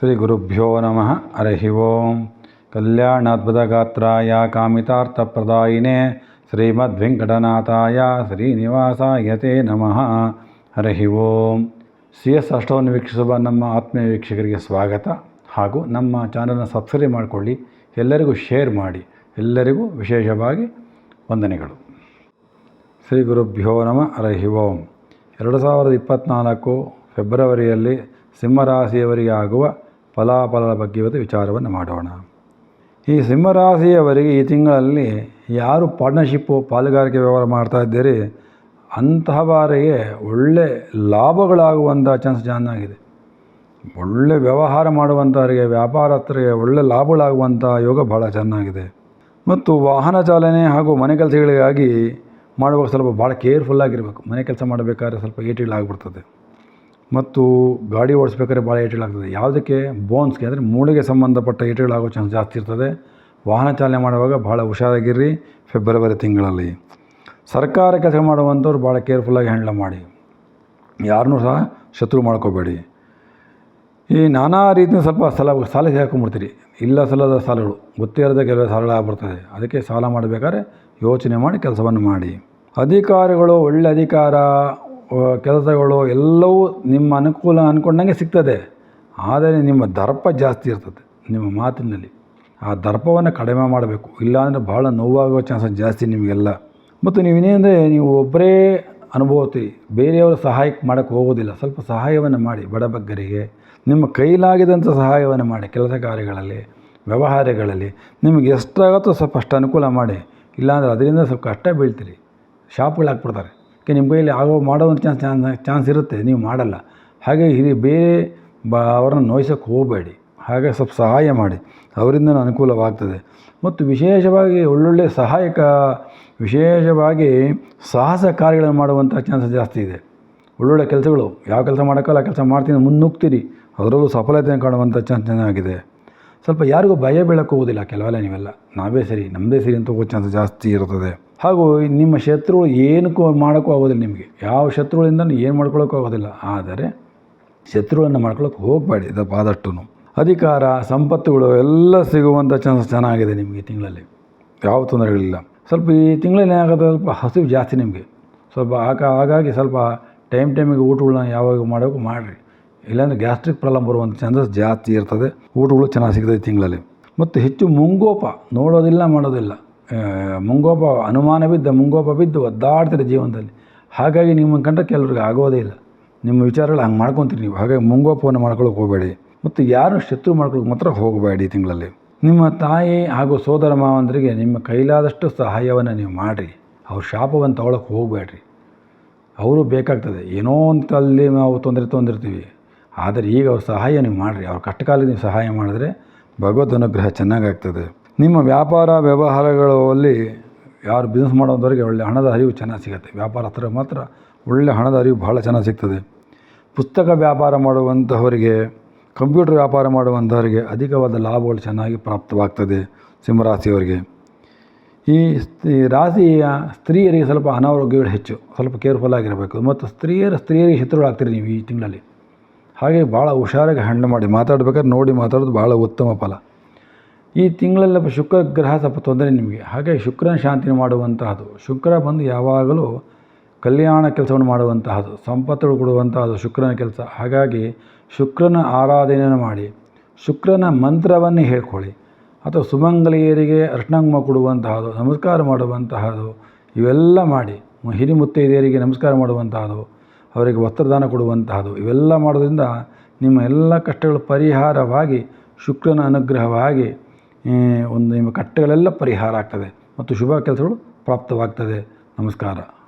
ಶ್ರೀ ಗುರುಭ್ಯೋ ನಮಃ. ಹರಿ ಓಂ. ಕಲ್ಯಾಣಾದ್ಭುತಗಾತ್ರಾಯ ಕಾಮಿತಾರ್ಥಪ್ರದಾಯಿನೇ ಶ್ರೀಮದ್ವೆಂಕಟನಾಥಾಯ ಶ್ರೀನಿವಾಸಾಯ ತೇ ನಮಃ. ಹರಿ ಓಂ. ಸಿ ಎಸ್ ಅಷ್ಟವನ್ನು ವೀಕ್ಷಿಸುವ ನಮ್ಮ ಆತ್ಮೀಯ ವೀಕ್ಷಕರಿಗೆ ಸ್ವಾಗತ. ಹಾಗೂ ನಮ್ಮ ಚಾನಲ್ನ ಸಬ್ಸ್ಕ್ರೈಬ್ ಮಾಡಿಕೊಳ್ಳಿ, ಎಲ್ಲರಿಗೂ ಶೇರ್ ಮಾಡಿ, ಎಲ್ಲರಿಗೂ ವಿಶೇಷವಾಗಿ ವಂದನೆಗಳು. ಶ್ರೀ ಗುರುಭ್ಯೋ ನಮಃ. ಹರಿ ಓಂ. ಎರಡು ಸಾವಿರದ ಇಪ್ಪತ್ತ್ನಾಲ್ಕು ಫೆಬ್ರವರಿಯಲ್ಲಿ ಸಿಂಹರಾಶಿಯವರಿಗೆ ಆಗುವ ಫಲಾಫಲದ ಬಗ್ಗೆ ಇವತ್ತು ವಿಚಾರವನ್ನು ಮಾಡೋಣ. ಈ ಸಿಂಹರಾಶಿಯವರಿಗೆ ಈ ತಿಂಗಳಲ್ಲಿ ಯಾರು ಪಾರ್ಟ್ನರ್ಶಿಪ್ಪು ಪಾಲುಗಾರಿಕೆ ವ್ಯವಹಾರ ಮಾಡ್ತಾ ಇದ್ದೀರಿ ಅಂತಹವರಿಗೆ ಒಳ್ಳೆ ಲಾಭಗಳಾಗುವಂಥ ಚಾನ್ಸ್ ಚೆನ್ನಾಗಿದೆ ಒಳ್ಳೆ ವ್ಯವಹಾರ ಮಾಡುವಂಥವರಿಗೆ ವ್ಯಾಪಾರಸ್ಥರಿಗೆ ಒಳ್ಳೆ ಲಾಭಗಳಾಗುವಂಥ ಯೋಗ ಭಾಳ ಚೆನ್ನಾಗಿದೆ. ಮತ್ತು ವಾಹನ ಚಾಲನೆ ಹಾಗೂ ಮನೆ ಕೆಲಸಗಳಿಗಾಗಿ ಮಾಡುವಾಗ ಸ್ವಲ್ಪ ಭಾಳ ಕೇರ್ಫುಲ್ಲಾಗಿರಬೇಕು ಮನೆ ಕೆಲಸ ಮಾಡಬೇಕಾದ್ರೆ ಸ್ವಲ್ಪ ಏಟಿಗಳಾಗ್ಬಿಡ್ತದೆ ಮತ್ತು ಗಾಡಿ ಓಡಿಸ್ಬೇಕಾದ್ರೆ ಭಾಳ ಏಟುಗಳಾಗ್ತದೆ ಯಾವುದಕ್ಕೆ? ಬೋನ್ಸ್ಗೆ, ಅಂದರೆ ಮೂಳೆಗೆ ಸಂಬಂಧಪಟ್ಟ ಏಟುಗಳಾಗೋ ಚಾನ್ಸ್ ಜಾಸ್ತಿ ಇರ್ತದೆ. ವಾಹನ ಚಾಲನೆ ಮಾಡುವಾಗ ಭಾಳ ಹುಷಾರಾಗಿರ್ರಿ ಫೆಬ್ರವರಿ ತಿಂಗಳಲ್ಲಿ. ಸರ್ಕಾರ ಕೆಲಸ ಮಾಡುವಂಥವ್ರು ಭಾಳ ಕೇರ್ಫುಲ್ಲಾಗಿ ಹ್ಯಾಂಡಲ್ ಮಾಡಿ. ಯಾರನ್ನೂ ಸಹ ಶತ್ರು ಮಾಡ್ಕೋಬೇಡಿ. ಈ ನಾನಾ ರೀತಿಯ ಸ್ವಲ್ಪ ಸಲ, ಸಾಲ ಹಾಕೊಂಡ್ಬಿಡ್ತೀರಿ ಇಲ್ಲ ಸಲ್ಲದ ಸಾಲಗಳು. ಗೊತ್ತೇ ಕೆಲವು ಕೆಲವು ಸಾಲಗಳಾಗ್ಬಿಡ್ತದೆ ಅದಕ್ಕೆ ಸಾಲ ಮಾಡಬೇಕಾದ್ರೆ ಯೋಚನೆ ಮಾಡಿ ಕೆಲಸವನ್ನು ಮಾಡಿ. ಅಧಿಕಾರಿಗಳು ಒಳ್ಳೆ ಅಧಿಕಾರ ಕೆಲಸಗಳು ಎಲ್ಲವೂ ನಿಮ್ಮ ಅನುಕೂಲ ಅಂದ್ಕೊಂಡಂಗೆ ಸಿಗ್ತದೆ. ಆದರೆ ನಿಮ್ಮ ದರ್ಪ ಜಾಸ್ತಿ ಇರ್ತದೆ ನಿಮ್ಮ ಮಾತಿನಲ್ಲಿ. ಆ ದರ್ಪವನ್ನು ಕಡಿಮೆ ಮಾಡಬೇಕು. ಇಲ್ಲಾಂದರೆ ಭಾಳ ನೋವಾಗುವ ಚಾನ್ಸಸ್ ಜಾಸ್ತಿ ನಿಮಗೆಲ್ಲ. ಮತ್ತು ನೀವೇನೆಂದರೆ ನೀವು ಒಬ್ಬರೇ ಅನುಭವತಿ, ಬೇರೆಯವರು ಸಹಾಯಕ್ಕೆ ಮಾಡೋಕ್ಕೆ ಹೋಗೋದಿಲ್ಲ. ಸ್ವಲ್ಪ ಸಹಾಯವನ್ನು ಮಾಡಿ ಬಡಬಗ್ಗರಿಗೆ, ನಿಮ್ಮ ಕೈಲಾಗಿದಂಥ ಸಹಾಯವನ್ನು ಮಾಡಿ ಕೆಲಸ ಕಾರ್ಯಗಳಲ್ಲಿ, ವ್ಯವಹಾರಗಳಲ್ಲಿ ನಿಮಗೆ ಎಷ್ಟಾಗುತ್ತೋ ಸ್ವಲ್ಪ ಅಷ್ಟು ಅನುಕೂಲ ಮಾಡಿ. ಇಲ್ಲಾಂದರೆ ಅದರಿಂದ ಸ್ವಲ್ಪ ಕಷ್ಟ ಬೀಳ್ತೀರಿ. ಶಾಪ್ಗಳು ಯಾಕೆ ನಿಮ್ಮ ಕೈಯಲ್ಲಿ ಆಗೋ ಮಾಡೋ ಒಂದು ಚಾನ್ಸ್ ಚಾನ್ಸ್ ಚಾನ್ಸ್ ಇರುತ್ತೆ, ನೀವು ಮಾಡಲ್ಲ. ಹಾಗೆ ಹಿರಿ ಬೇರೆ ಬ ಅವರನ್ನು ನೋಯಿಸೋಕ್ಕೆ ಹೋಗಬೇಡಿ. ಹಾಗೆ ಸ್ವಲ್ಪ ಸಹಾಯ ಮಾಡಿ. ಅವರಿಂದ ಅನುಕೂಲವಾಗ್ತದೆ. ಮತ್ತು ವಿಶೇಷವಾಗಿ ಒಳ್ಳೊಳ್ಳೆ ಸಹಾಯಕ, ವಿಶೇಷವಾಗಿ ಸಾಹಸ ಕಾರ್ಯಗಳನ್ನು ಮಾಡುವಂಥ ಚಾನ್ಸ್ ಜಾಸ್ತಿ ಇದೆ. ಒಳ್ಳೊಳ್ಳೆ ಕೆಲಸಗಳು, ಯಾವ ಕೆಲಸ ಮಾಡೋಕ್ಕಲ್ಲ ಕೆಲಸ ಮಾಡ್ತೀನಿ ಮುನ್ನುಗ್ತೀರಿ ಅದರಲ್ಲೂ ಸಫಲತೆಯನ್ನು ಕಾಣುವಂಥ ಚಾನ್ಸ್ ಚೆನ್ನಾಗಿದೆ. ಸ್ವಲ್ಪ ಯಾರಿಗೂ ಭಯ ಬೀಳಕ್ಕೆ ಹೋಗೋದಿಲ್ಲ ಕೆಲವೆಲ್ಲ ನೀವೆಲ್ಲ. ನಾವೇ ಸರಿ ನಮ್ಮದೇ ಸರಿ ಅಂತ ಹೋಗೋ ಚಾನ್ಸ್ ಜಾಸ್ತಿ ಇರ್ತದೆ. ಹಾಗೂ ನಿಮ್ಮ ಶತ್ರುಗಳು ಏನಕ್ಕೂ ಮಾಡೋಕ್ಕೂ ಆಗೋದಿಲ್ಲ ನಿಮಗೆ. ಯಾವ ಶತ್ರುಗಳಿಂದ ಏನು ಮಾಡ್ಕೊಳ್ಳೋಕ್ಕೂ ಆಗೋದಿಲ್ಲ. ಆದರೆ ಶತ್ರುಗಳನ್ನು ಮಾಡ್ಕೊಳ್ಳೋಕೆ ಹೋಗಬೇಡಿ ಇದಪ್ಪ ಆದಷ್ಟು ಅಧಿಕಾರ, ಸಂಪತ್ತುಗಳು ಎಲ್ಲ ಸಿಗುವಂಥ ಚಾನ್ಸ್ ಚೆನ್ನಾಗಿದೆ ನಿಮಗೆ ತಿಂಗಳಲ್ಲಿ. ಯಾವ ತೊಂದರೆಗಳಿಲ್ಲ ಸ್ವಲ್ಪ ಈ ತಿಂಗಳಲ್ಲಿ ಏನಾಗುತ್ತೆ ಸ್ವಲ್ಪ ಹಸಿವು ಜಾಸ್ತಿ ನಿಮಗೆ. ಸ್ವಲ್ಪ ಆಗ, ಹಾಗಾಗಿ ಸ್ವಲ್ಪ ಟೈಮ್ ಟೈಮಿಗೆ ಊಟಗಳನ್ನ ಯಾವಾಗ ಮಾಡೋಕ್ಕೂ ಮಾಡಿರಿ. ಇಲ್ಲಾಂದರೆ ಗ್ಯಾಸ್ಟ್ರಿಕ್ ಪ್ರಾಬ್ಲಮ್ ಬರುವಂಥ ಚಾನ್ಸಸ್ ಜಾಸ್ತಿ ಇರ್ತದೆ. ಊಟಗಳು ಚೆನ್ನಾಗಿ ಸಿಗ್ತದೆ ತಿಂಗಳಲ್ಲಿ. ಮತ್ತು ಹೆಚ್ಚು ಮುಂಗೋಪ ನೋಡೋದಿಲ್ಲ, ಮಾಡೋದಿಲ್ಲ. ಮುಂಗೋಪ ಅನುಮಾನ ಬಿದ್ದ, ಮುಂಗೋಪ ಬಿದ್ದು ಒದ್ದಾಡ್ತಾರೆ ಜೀವನದಲ್ಲಿ. ಹಾಗಾಗಿ ನಿಮ್ಮ ಕಂಡ ಕೆಲವ್ರಿಗೆ ಆಗೋದೇ ಇಲ್ಲ. ನಿಮ್ಮ ವಿಚಾರಗಳು ಹಂಗೆ ಮಾಡ್ಕೊತೀರಿ ನೀವು. ಹಾಗಾಗಿ ಮುಂಗೋಪವನ್ನು ಮಾಡ್ಕೊಳ್ಳೋಕೆ ಹೋಗಬೇಡಿ. ಮತ್ತು ಯಾರು ಶತ್ರು ಮಾಡ್ಕೊಳ್ಳೋಕೆ ಮಾತ್ರ ಹೋಗಬೇಡಿ ತಿಂಗಳಲ್ಲಿ. ನಿಮ್ಮ ತಾಯಿ ಹಾಗೂ ಸೋದರ ಮಾವಂದರಿಗೆ ನಿಮ್ಮ ಕೈಲಾದಷ್ಟು ಸಹಾಯವನ್ನು ನೀವು ಮಾಡಿರಿ. ಅವ್ರ ಶಾಪವನ್ನು ತಗೊಳಕ್ಕೆ ಹೋಗಬೇಡ್ರಿ. ಅವರು ಬೇಕಾಗ್ತದೆ. ಏನೋ ಅಂತಲ್ಲಿ ನಾವು ತೊಂದರೆ ತೊಂದಿರ್ತೀವಿ. ಆದರೆ ಈಗ ಅವ್ರ ಸಹಾಯ ನೀವು ಮಾಡಿರಿ. ಅವ್ರ ಕಷ್ಟಕಾಲಕ್ಕೆ ನೀವು ಸಹಾಯ ಮಾಡಿದ್ರೆ ಭಗವದ್ ಅನುಗ್ರಹ ಚೆನ್ನಾಗಾಗ್ತದೆ ನಿಮ್ಮ ವ್ಯಾಪಾರ ವ್ಯವಹಾರಗಳಲ್ಲಿ ಯಾರು ಬಿಸ್ನೆಸ್ ಮಾಡೋದವರಿಗೆ ಒಳ್ಳೆ ಹಣದ ಅರಿವು ಚೆನ್ನಾಗಿ ಸಿಗುತ್ತೆ. ಹತ್ರ ಮಾತ್ರ ಒಳ್ಳೆ ಹಣದ ಅರಿವು ಭಾಳ ಚೆನ್ನಾಗಿ ಸಿಗ್ತದೆ. ಪುಸ್ತಕ ವ್ಯಾಪಾರ ಮಾಡುವಂತಹವರಿಗೆ ಕಂಪ್ಯೂಟರ್ ವ್ಯಾಪಾರ ಮಾಡುವಂಥವರಿಗೆ ಅಧಿಕವಾದ ಲಾಭಗಳು ಚೆನ್ನಾಗಿ ಪ್ರಾಪ್ತವಾಗ್ತದೆ ಸಿಂಹರಾಶಿಯವರಿಗೆ. ಈ ರಾಶಿಯ ಸ್ತ್ರೀಯರಿಗೆ ಸ್ವಲ್ಪ ಅನಾರೋಗ್ಯಗಳು ಹೆಚ್ಚು. ಸ್ವಲ್ಪ ಕೇರ್ಫುಲ್ ಆಗಿರಬೇಕು. ಮತ್ತು ಸ್ತ್ರೀಯರ, ಸ್ತ್ರೀಯರಿಗೆ ಶತ್ರುಗಳಾಗ್ತೀರಿ ನೀವು ಈ ತಿಂಗಳಲ್ಲಿ. ಹಾಗೆ ಭಾಳ ಹುಷಾರಾಗಿ ಹಣ್ಣು ಮಾಡಿ ಮಾತಾಡ್ಬೇಕಾದ್ರೆ ನೋಡಿ ಮಾತಾಡೋದು ಭಾಳ ಉತ್ತಮ ಫಲ. ಈ ತಿಂಗಳೆಲ್ಲ ಶುಕ್ರ ಗ್ರಹ ಸ್ವಲ್ಪ ತೊಂದರೆ ನಿಮಗೆ. ಹಾಗೆ ಶುಕ್ರನ ಶಾಂತಿ ಮಾಡುವಂತಹದು. ಶುಕ್ರ ಬಂದು ಯಾವಾಗಲೂ ಕಲ್ಯಾಣ ಕೆಲಸವನ್ನು ಮಾಡುವಂತಹದು. ಸಂಪತ್ತುಗಳು ಕೊಡುವಂತಹದು ಶುಕ್ರನ ಕೆಲಸ. ಹಾಗಾಗಿ ಶುಕ್ರನ ಆರಾಧನೆಯನ್ನು ಮಾಡಿ, ಶುಕ್ರನ ಮಂತ್ರವನ್ನೇ ಹೇಳ್ಕೊಳ್ಳಿ. ಅಥವಾ ಸುಮಂಗಲಿಯರಿಗೆ ಅರ್ಶನಾಂಗಮ ಕೊಡುವಂತಹದು, ನಮಸ್ಕಾರ ಮಾಡುವಂತಹದು, ಇವೆಲ್ಲ ಮಾಡಿ ಹಿರಿ ಮುತ್ತೈದೆಯರಿಗೆ ನಮಸ್ಕಾರ ಮಾಡುವಂತಹದ್ದು ಅವರಿಗೆ ವಸ್ತ್ರದಾನ ಕೊಡುವಂತಹದ್ದು ಇವೆಲ್ಲ ಮಾಡೋದ್ರಿಂದ ನಿಮ್ಮ ಎಲ್ಲ ಕಷ್ಟಗಳು ಪರಿಹಾರವಾಗಿ, ಶುಕ್ರನ ಅನುಗ್ರಹವಾಗಿ ಒಂದು ನಿಮ್ಮ ಕಷ್ಟಗಳೆಲ್ಲ ಪರಿಹಾರ ಆಗ್ತದೆ. ಮತ್ತು ಶುಭ ಕೆಲಸಗಳು ಪ್ರಾಪ್ತವಾಗ್ತದೆ. ನಮಸ್ಕಾರ.